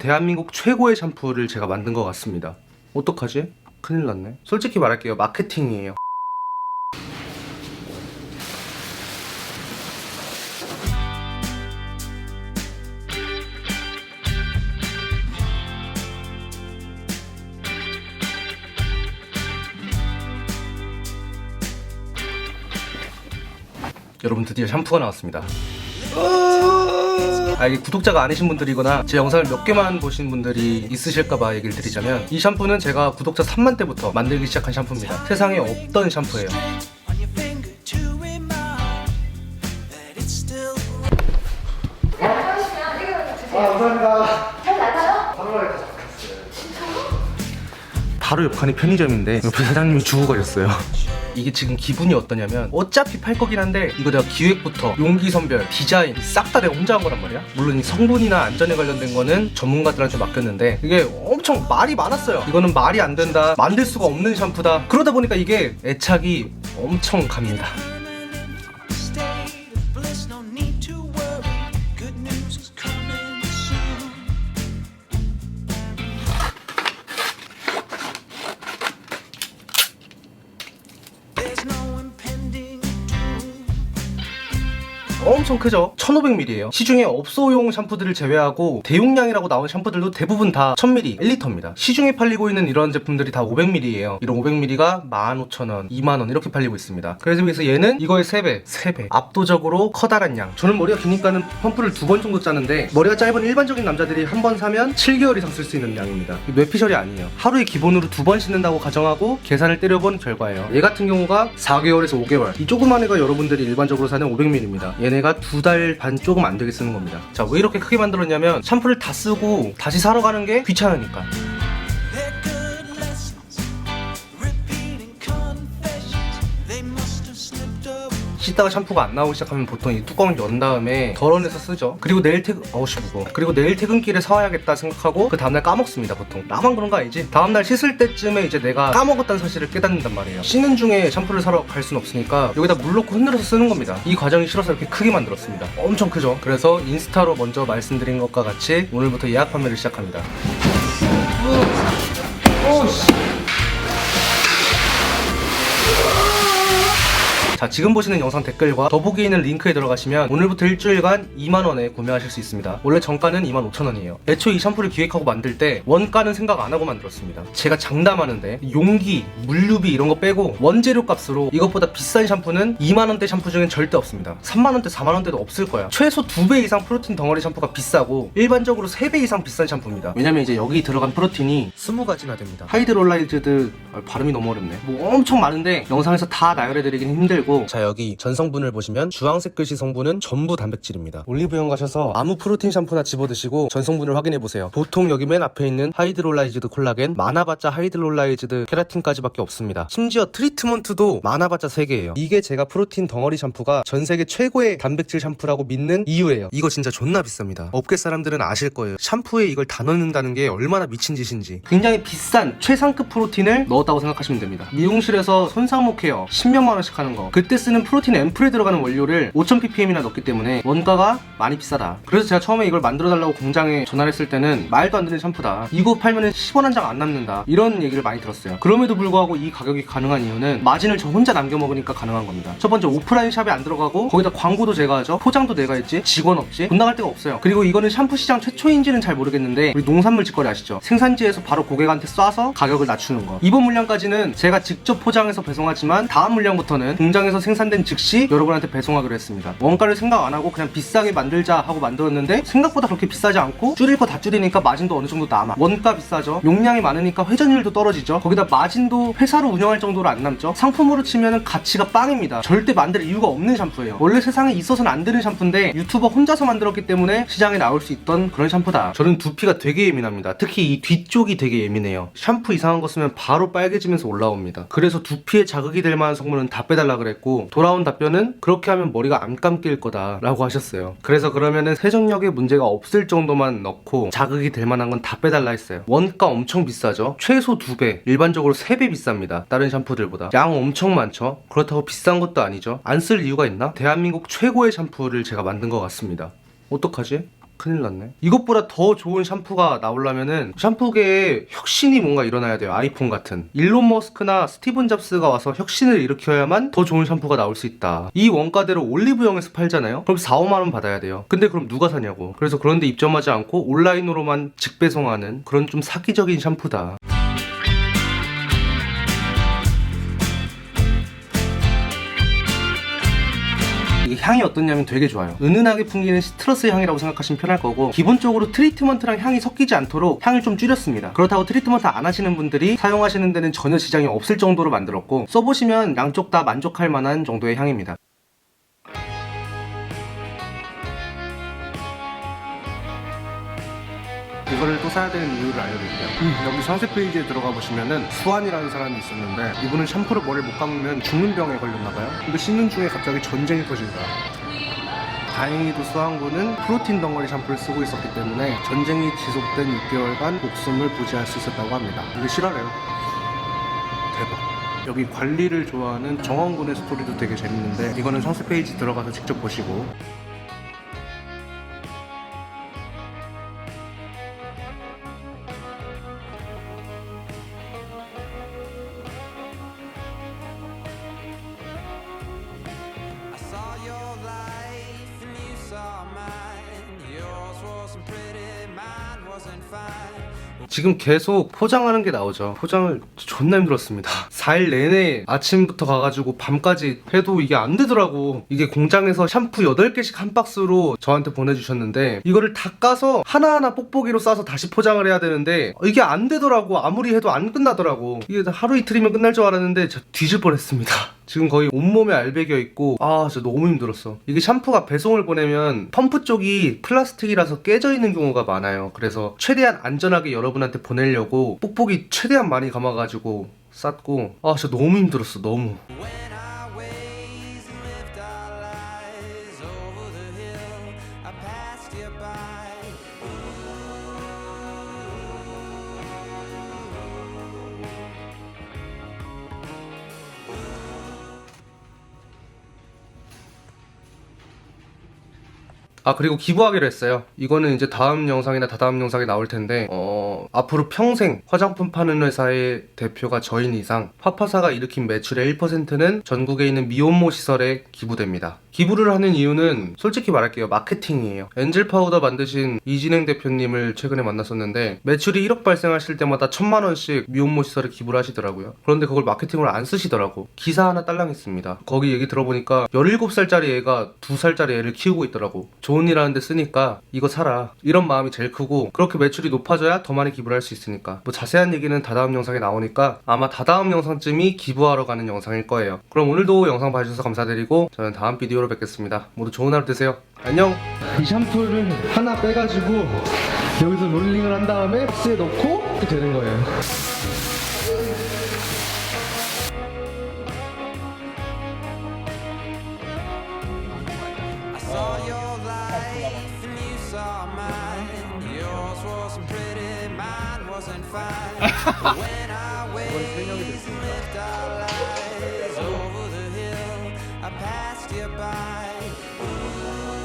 대한민국 최고의 샴푸를 제가 만든 것 같습니다. 어떡하지? 큰일 났네. 솔직히 말할게요. 마케팅이에요. 여러분 드디어 샴푸가 나왔습니다. 아 이게 구독자가 아니신 분들이거나 제 영상을 몇 개만 보신 분들이 있으실까봐 얘기를 드리자면 이 샴푸는 제가 구독자 3만 때부터 만들기 시작한 샴푸입니다. 세상에 없던 샴푸예요. 아 감사합니다. 바로 옆칸이 편의점인데 옆에 사장님이 주고 가셨어요. 이게 지금 기분이 어떠냐면 어차피 팔 거긴 한데 이거 내가 기획부터 용기 선별, 디자인 싹 다 내가 혼자 한 거란 말이야. 물론 이 성분이나 안전에 관련된 거는 전문가들한테 맡겼는데 이게 엄청 말이 많았어요. 이거는 말이 안 된다, 만들 수가 없는 샴푸다. 그러다 보니까 이게 애착이 엄청 갑니다. 엄청 크죠? 1500ml예요. 시중에 업소용 샴푸들을 제외하고 대용량이라고 나온 샴푸들도 대부분 다 1000ml, 1리터입니다. 시중에 팔리고 있는 이런 제품들이 다 500ml예요. 이런 500ml가 15,000원, 2만원 이렇게 팔리고 있습니다. 그래서 여기서 얘는 이거의 3배, 3배. 압도적으로 커다란 양. 저는 머리가 기니까는 펌프를 두 번 정도 짜는데 머리가 짧은 일반적인 남자들이 한 번 사면 7개월 이상 쓸 수 있는 양입니다. 뇌피셜이 아니에요. 하루에 기본으로 두 번 씻는다고 가정하고 계산을 때려본 결과예요. 얘 같은 경우가 4개월에서 5개월. 이 조그만 애가 여러분들이 일반적으로 사는 500ml입니다. 얘네가 두 달 반 조금 안 되게 쓰는 겁니다. 자, 왜 이렇게 크게 만들었냐면 샴푸를 다 쓰고 다시 사러 가는 게 귀찮으니까. 씻다가 샴푸가 안 나오기 시작하면 보통 이 뚜껑을 연 다음에 덜어내서 쓰죠. 그리고 내일 퇴근, 어우씨 무거워. 그리고 내일 퇴근길에 사와야겠다 생각하고 그 다음날 까먹습니다, 보통. 나만 그런 거 아니지? 다음날 씻을 때쯤에 이제 내가 까먹었다는 사실을 깨닫는단 말이에요. 씻는 중에 샴푸를 사러 갈 순 없으니까 여기다 물 넣고 흔들어서 쓰는 겁니다. 이 과정이 싫어서 이렇게 크게 만들었습니다. 엄청 크죠? 그래서 인스타로 먼저 말씀드린 것과 같이 오늘부터 예약 판매를 시작합니다. 자 지금 보시는 영상 댓글과 더보기에 있는 링크에 들어가시면 오늘부터 일주일간 2만원에 구매하실 수 있습니다. 원래 정가는 25,000원이에요. 애초에 이 샴푸를 기획하고 만들 때 원가는 생각 안 하고 만들었습니다. 제가 장담하는데 용기, 물류비 이런 거 빼고 원재료 값으로 이것보다 비싼 샴푸는 2만원대 샴푸 중엔 절대 없습니다. 3만원대, 4만원대도 없을 거야. 최소 2배 이상 프로틴 덩어리 샴푸가 비싸고 일반적으로 3배 이상 비싼 샴푸입니다. 왜냐면 이제 여기 들어간 프로틴이 20가지나 됩니다. 하이드롤라이즈드 아, 발음이 너무 어렵네. 뭐 엄청 많은데 영상에서 다 나열해드리긴 힘들고. 자 여기 전성분을 보시면 주황색 글씨 성분은 전부 단백질입니다. 올리브영 가셔서 아무 프로틴 샴푸나 집어드시고 전성분을 확인해보세요. 보통 여기 맨 앞에 있는 하이드롤라이즈드 콜라겐 많아봤자 하이드롤라이즈드 케라틴까지밖에 없습니다. 심지어 트리트먼트도 많아봤자 3개예요. 이게 제가 프로틴 덩어리 샴푸가 전 세계 최고의 단백질 샴푸라고 믿는 이유예요. 이거 진짜 존나 비쌉니다. 업계 사람들은 아실 거예요. 샴푸에 이걸 다 넣는다는 게 얼마나 미친 짓인지. 굉장히 비싼 최상급 프로틴을 넣 었다고 생각하시면 됩니다. 미용실에서 손상모 케어 10몇만 원씩 하는 거. 그때 쓰는 프로틴 앰플에 들어가는 원료를 5000ppm이나 넣기 때문에 원가가 많이 비싸다. 그래서 제가 처음에 이걸 만들어 달라고 공장에 전화를 했을 때는 말도 안 되는 샴푸다. 이거 팔면은 10원 한 장 안 남는다. 이런 얘기를 많이 들었어요. 그럼에도 불구하고 이 가격이 가능한 이유는 마진을 저 혼자 남겨 먹으니까 가능한 겁니다. 첫 번째 오프라인 샵에 안 들어가고 거기다 광고도 제가 하죠. 포장도 내가 했지. 직원 없지 돈 나갈 데가 없어요. 그리고 이거는 샴푸 시장 최초인지는 잘 모르겠는데 우리 농산물 직거래 아시죠? 생산지에서 바로 고객한테 쏴서 가격을 낮추는 거. 이번 물량까지는 제가 직접 포장해서 배송하지만 다음 물량부터는 공장에서 생산된 즉시 여러분한테 배송하기로 했습니다. 원가를 생각 안 하고 그냥 비싸게 만들자 하고 만들었는데 생각보다 그렇게 비싸지 않고 줄일 거 다 줄이니까 마진도 어느 정도 남아. 원가 비싸죠. 용량이 많으니까 회전율도 떨어지죠. 거기다 마진도 회사로 운영할 정도로 안 남죠. 상품으로 치면은 가치가 빵입니다. 절대 만들 이유가 없는 샴푸예요. 원래 세상에 있어서는 안 되는 샴푸인데 유튜버 혼자서 만들었기 때문에 시장에 나올 수 있던 그런 샴푸다. 저는 두피가 되게 예민합니다. 특히 이 뒤쪽이 되게 예민해요. 샴푸 이상한 거 쓰면 바로 빨 개지면서 올라옵니다. 그래서 두피에 자극이 될 만한 성분은 다 빼달라 그랬고 돌아온 답변은 그렇게 하면 머리가 안 감길 거다 라고 하셨어요. 그래서 그러면은 세정력에 문제가 없을 정도만 넣고 자극이 될 만한 건 다 빼달라 했어요. 원가 엄청 비싸죠? 최소 2배. 일반적으로 3배 비쌉니다. 다른 샴푸들보다. 양 엄청 많죠? 그렇다고 비싼 것도 아니죠? 안 쓸 이유가 있나? 대한민국 최고의 샴푸를 제가 만든 것 같습니다. 어떡하지? 큰일 났네. 이것보다 더 좋은 샴푸가 나오려면은 샴푸계에 혁신이 뭔가 일어나야 돼요. 아이폰 같은. 일론 머스크나 스티븐 잡스가 와서 혁신을 일으켜야만 더 좋은 샴푸가 나올 수 있다. 이 원가대로 올리브영에서 팔잖아요. 그럼 4, 5만 원 받아야 돼요. 근데 그럼 누가 사냐고. 그래서 그런데 입점하지 않고 온라인으로만 직배송하는 그런 좀 사기적인 샴푸다. 이게 향이 어떻냐면 되게 좋아요. 은은하게 풍기는 시트러스 향이라고 생각하시면 편할 거고 기본적으로 트리트먼트랑 향이 섞이지 않도록 향을 좀 줄였습니다. 그렇다고 트리트먼트 안 하시는 분들이 사용하시는 데는 전혀 지장이 없을 정도로 만들었고 써보시면 양쪽 다 만족할 만한 정도의 향입니다. 이거를 또 사야 되는 이유를 알려드릴게요. 여기 상세 페이지에 들어가 보시면은 수환이라는 사람이 있었는데 이분은 샴푸를 머리를 못 감으면 죽는 병에 걸렸나 봐요. 근데 씻는 중에 갑자기 전쟁이 터진 거야. 다행히도 수환군은 프로틴 덩어리 샴푸를 쓰고 있었기 때문에 전쟁이 지속된 6개월간 목숨을 부지할 수 있었다고 합니다. 이게 실화래요. 대박. 여기 관리를 좋아하는 정원군의 스토리도 되게 재밌는데 이거는 상세 페이지 들어가서 직접 보시고 지금 계속 포장하는 게 나오죠. 포장을 존나 힘들었습니다. 4일 내내 아침부터 가가지고 밤까지 해도 이게 안 되더라고. 이게 공장에서 샴푸 8개씩 한 박스로 저한테 보내주셨는데 이거를 다 까서 하나하나 뽁뽁이로 싸서 다시 포장을 해야 되는데 이게 안 되더라고. 아무리 해도 안 끝나더라고. 이게 하루 이틀이면 끝날 줄 알았는데 저 뒤질 뻔했습니다. 지금 거의 온몸에 알배겨 있고 아 진짜 너무 힘들었어. 이게 샴푸가 배송을 보내면 펌프 쪽이 플라스틱이라서 깨져 있는 경우가 많아요. 그래서 최대한 안전하게 여러분한테 보내려고 뽁뽁이 최대한 많이 감아가지고 쌌고 아 진짜 너무 힘들었어 너무 아 그리고 기부하기로 했어요. 이거는 이제 다음 영상이나 다다음 영상에 나올 텐데 어 앞으로 평생 화장품 파는 회사의 대표가 저인 이상 파파사가 일으킨 매출의 1%는 전국에 있는 미혼모 시설에 기부됩니다 기부를 하는 이유는 솔직히 말할게요. 마케팅이에요. 엔젤 파우더 만드신 이진행 대표님을 최근에 만났었는데 매출이 1억 발생하실 때마다 천만 원씩 미혼모 시설에 기부를 하시더라고요. 그런데 그걸 마케팅으로 안 쓰시더라고. 기사 하나 딸랑했습니다. 거기 얘기 들어보니까 17살짜리 애가 2살짜리 애를 키우고 있더라고. 좋은 일 하는데 쓰니까 이거 사라. 이런 마음이 제일 크고 그렇게 매출이 높아져야 더 많이 기부를 할 수 있으니까. 뭐 자세한 얘기는 다다음 영상에 나오니까 아마 다다음 영상쯤이 기부하러 가는 영상일 거예요. 그럼 오늘도 영상 봐주셔서 감사드리고 저는 다음 비디오로 뵙겠습니다 모두 좋은 하루 되세요 안녕 이 샴푸를 하나 빼가지고 여기서 롤링을 한 다음에 박스에 넣고 이렇게 되는 거예요 I saw your life and you saw mine. Yours wasn't pretty, mine wasn't fine. But when our ways lived our lives passed you by. Ooh.